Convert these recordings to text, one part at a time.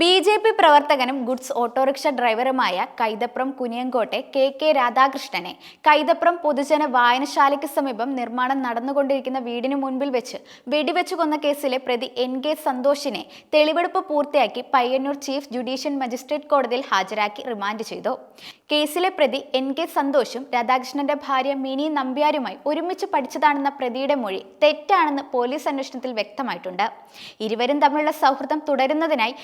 B J P പ്രവർത്തകനും goods autorickshaw ഡ്രൈവറുമായ കൈതപ്രം കുനിയങ്കോട്ടെ കെ കെ രാധാകൃഷ്ണനെ കൈതപ്രം പൊതുജന വായനശാലയ്ക്ക് സമീപം നിർമ്മാണം നടന്നുകൊണ്ടിരിക്കുന്ന വീടിന് മുൻപിൽ വെച്ച് വെടിവെച്ചു കൊന്ന കേസിലെ പ്രതി എൻ കെ സന്തോഷിനെ തെളിവെടുപ്പ് പൂർത്തിയാക്കി പയ്യന്നൂർ ചീഫ് ജുഡീഷ്യൽ മജിസ്ട്രേറ്റ് കോടതിയിൽ ഹാജരാക്കി റിമാൻഡ് ചെയ്തു. കേസിലെ പ്രതി എൻ കെ സന്തോഷും രാധാകൃഷ്ണന്റെ ഭാര്യ മിനി നമ്പ്യാരുമായി ഒരുമിച്ച് പഠിച്ചതാണെന്ന പ്രതിയുടെ മൊഴി തെറ്റാണെന്ന് പോലീസ് അന്വേഷണത്തിൽ വ്യക്തമായിട്ടുണ്ട്. ഇരുവരും തമ്മിലുള്ള സൗഹൃദം തുടരുന്നതിനായി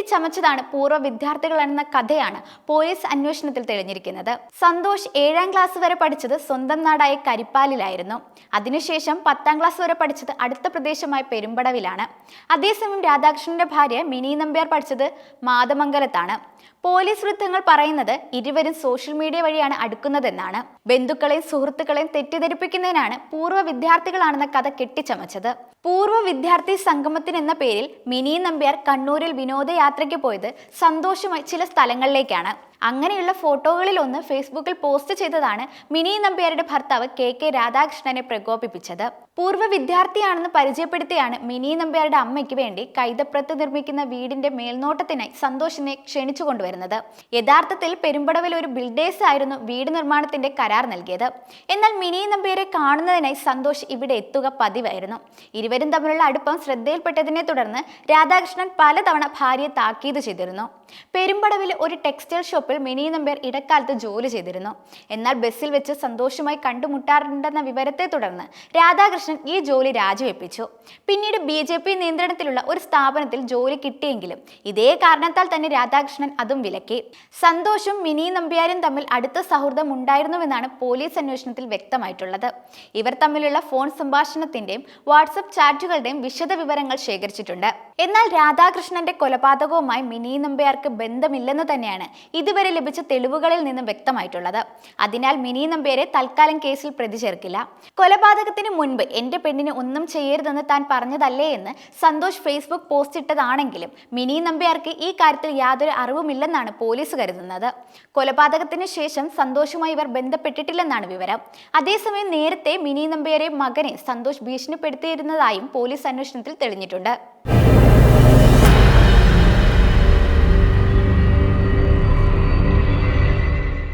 കെട്ടിച്ചമച്ചതാണ് പൂർവ വിദ്യാർത്ഥികളെന്ന കഥയാണ് പോലീസ് അന്വേഷണത്തിൽ തെളിഞ്ഞിരിക്കുന്നത്. സന്തോഷ് ഏഴാം ക്ലാസ് വരെ പഠിച്ചത് സ്വന്തം നാടായ കരിപ്പാലിലായിരുന്നു. അതിനുശേഷം പത്താം ക്ലാസ് വരെ പഠിച്ചത് അടുത്ത പ്രദേശമായ പെരുമ്പടവിലാണ്. അതേസമയം രാധാകൃഷ്ണന്റെ ഭാര്യ മിനി നമ്പ്യാർ പഠിച്ചത് മാതമംഗലത്താണ്. പോലീസ് വൃത്തങ്ങൾ പറയുന്നത് ഇരുവരും സോഷ്യൽ മീഡിയ വഴിയാണ് അടുക്കുന്നതെന്നാണ്. ബന്ധുക്കളെയും സുഹൃത്തുക്കളെയും തെറ്റിദ്ധരിപ്പിക്കുന്നതിനാണ് പൂർവ വിദ്യാർത്ഥികളാണെന്ന കഥ കെട്ടിച്ചമച്ചത്. പൂർവ വിദ്യാർത്ഥി സംഗമത്തിന് എന്ന പേരിൽ മിനി നമ്പ്യാർ കണ്ണൂരിൽ വിനോദയാത്രയ്ക്ക് പോയത് സന്തോഷമായി ചില സ്ഥലങ്ങളിലേക്കാണ്. അങ്ങനെയുള്ള ഫോട്ടോകളിൽ ഒന്ന് ഫേസ്ബുക്കിൽ പോസ്റ്റ് ചെയ്തതാണ് മിനി നമ്പ്യാരുടെ ഭർത്താവ് കെ കെ രാധാകൃഷ്ണനെ പ്രകോപിപ്പിച്ചത്. പൂർവ വിദ്യാർത്ഥിയാണെന്ന് പരിചയപ്പെടുത്തിയാണ് മിനി നമ്പ്യാരുടെ അമ്മയ്ക്ക് വേണ്ടി കൈതപ്രത്ത് നിർമ്മിക്കുന്ന വീടിന്റെ മേൽനോട്ടത്തിനായി സന്തോഷിനെ ക്ഷണിച്ചു കൊണ്ടുവരുന്നത്. യഥാർത്ഥത്തിൽ പെരുമ്പടവിൽ ഒരു ബിൽഡേഴ്സ് ആയിരുന്നു വീട് നിർമ്മാണത്തിന്റെ കരാർ നൽകിയത്. എന്നാൽ മിനി നമ്പ്യാരെ കാണുന്നതിനായി സന്തോഷ് ഇവിടെ എത്തുക പതിവായിരുന്നു. ഇരുവരും തമ്മിലുള്ള അടുപ്പം ശ്രദ്ധയിൽപ്പെട്ടതിനെ തുടർന്ന് രാധാകൃഷ്ണൻ പലതവണ ഭാര്യയെ താക്കീത് ചെയ്തിരുന്നു. പെരുമ്പടവിൽ ഒരു ടെക്സ്റ്റൈൽ ഷോപ്പിൽ മിനി നമ്പ്യാർ ഇടക്കാലത്ത് ജോലി ചെയ്തിരുന്നു. എന്നാൽ ബസ്സിൽ വെച്ച് സന്തോഷമായി കണ്ടുമുട്ടാറുണ്ടെന്ന വിവരത്തെ തുടർന്ന് രാധാകൃഷ്ണൻ ഈ ജോലി രാജിവെപ്പിച്ചു. പിന്നീട് ബി ജെ പി നിയന്ത്രണത്തിലുള്ള ഒരു സ്ഥാപനത്തിൽ ജോലി കിട്ടിയെങ്കിലും ഇതേ കാരണത്താൽ തന്നെ രാധാകൃഷ്ണൻ അതും വിലക്കി. സന്തോഷും മിനി നമ്പ്യാരും തമ്മിൽ അടുത്ത സൗഹൃദം ഉണ്ടായിരുന്നുവെന്നാണ് പോലീസ് അന്വേഷണത്തിൽ വ്യക്തമായിട്ടുള്ളത്. ഇവർ തമ്മിലുള്ള ഫോൺ സംഭാഷണത്തിന്റെയും വാട്സപ്പ് ചാറ്റുകളുടെയും വിശദ വിവരങ്ങൾ ശേഖരിച്ചിട്ടുണ്ട്. എന്നാൽ രാധാകൃഷ്ണന്റെ കൊലപാതകവുമായി മിനി നമ്പ്യാർക്ക് ബന്ധമില്ലെന്ന് തന്നെയാണ് ഇതുവരെ ലഭിച്ച തെളിവുകളിൽ നിന്നും വ്യക്തമായിട്ടുള്ളത്. അതിനാൽ മിനി നമ്പ്യാരെ തൽക്കാലം കേസിൽ പ്രതി ചേർക്കില്ല. കൊലപാതകത്തിന് മുൻപ് എന്റെ പെണ്ണിന് ഒന്നും ചെയ്യരുതെന്ന് താൻ പറഞ്ഞതല്ലേ എന്ന് സന്തോഷ് ഫേസ്ബുക്ക് പോസ്റ്റ് ഇട്ടതാണെങ്കിലും മിനി നമ്പ്യാർക്ക് ഈ കാര്യത്തിൽ യാതൊരു അറിവുമില്ലെന്നാണ് പോലീസ് കരുതുന്നത്. കൊലപാതകത്തിന് ശേഷം സന്തോഷുമായി ഇവർ ബന്ധപ്പെട്ടിട്ടില്ലെന്നാണ് വിവരം. അതേസമയം നേരത്തെ മിനി നമ്പ്യാരെ മകനെ സന്തോഷ് ഭീഷണിപ്പെടുത്തിയിരുന്നതായും പോലീസ് അന്വേഷണത്തിൽ തെളിഞ്ഞിട്ടുണ്ട്.